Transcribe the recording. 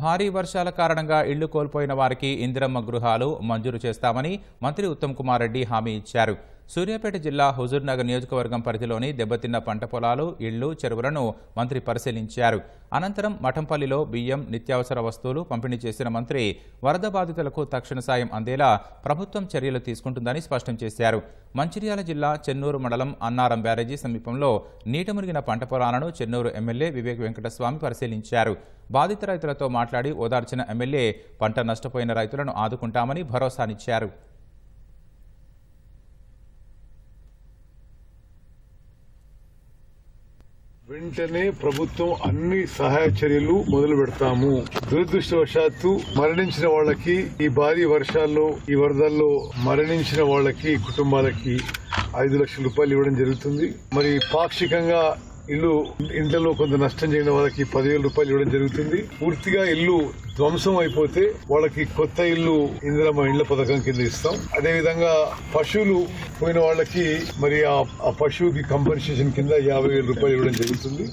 భారీ వర్షాల కారణంగా ఇళ్ళు కోల్పోయిన వారికి ఇందిరమ్మ గృహాలు మంజూరు చేస్తామని మంత్రి ఉత్తమ్ కుమార్ రెడ్డి హామీ ఇచ్చారు. సూర్యాపేట జిల్లా హుజూర్నగర్ నియోజకవర్గం పరిధిలోని దెబ్బతిన్న పంట పొలాలు ఇళ్ళు చెరువులను మంత్రి పరిశీలించారు. అనంతరం మఠంపల్లిలో బియ్యం నిత్యావసర వస్తువులు పంపిణీ చేసిన మంత్రి వరద బాధితులకు తక్షణ సాయం అందేలా ప్రభుత్వం చర్యలు తీసుకుంటుందని స్పష్టం చేశారు. మంచిర్యాల జిల్లా చెన్నూరు మండలం అన్నారం బ్యారేజీ సమీపంలో నీట మురిగిన పంట పొలాలను చెన్నూరు ఎమ్మెల్యే వివేక్ వెంకటస్వామి పరిశీలించారు. బాధిత రైతులతో మాట్లాడి ఓదార్చిన ఎమ్మెల్యే పంట నష్టపోయిన రైతులను ఆదుకుంటామని భరోసానిచ్చారు. వెంటనే ప్రభుత్వం అన్ని సహాయ చర్యలు మొదలు పెడతాము. దురదృష్టవశాత్తు మరణించిన వాళ్ళకి ఈ భారీ వర్షాల్లో ఈ వరదల్లో మరణించిన వాళ్ళకి కుటుంబాలకి ఐదు లక్షల రూపాయలు ఇవ్వడం జరుగుతుంది. మరి పాక్షికంగా ఇల్లు ఇంట్లో కొంత నష్టం చేయడం వాళ్ళకి పదివేల రూపాయలు ఇవ్వడం జరుగుతుంది. పూర్తిగా ఇల్లు ధ్వంసం అయిపోతే వాళ్ళకి కొత్త ఇల్లు ఇందిరమ్మ ఇళ్ళ పథకం కింద ఇస్తాం. అదే విధంగా పశువులు పోయిన వాళ్ళకి మరి ఆ ఆ పశువుకి కంపెన్సేషన్ కింద యాభై వేల రూపాయలు ఇవ్వడం జరుగుతుంది.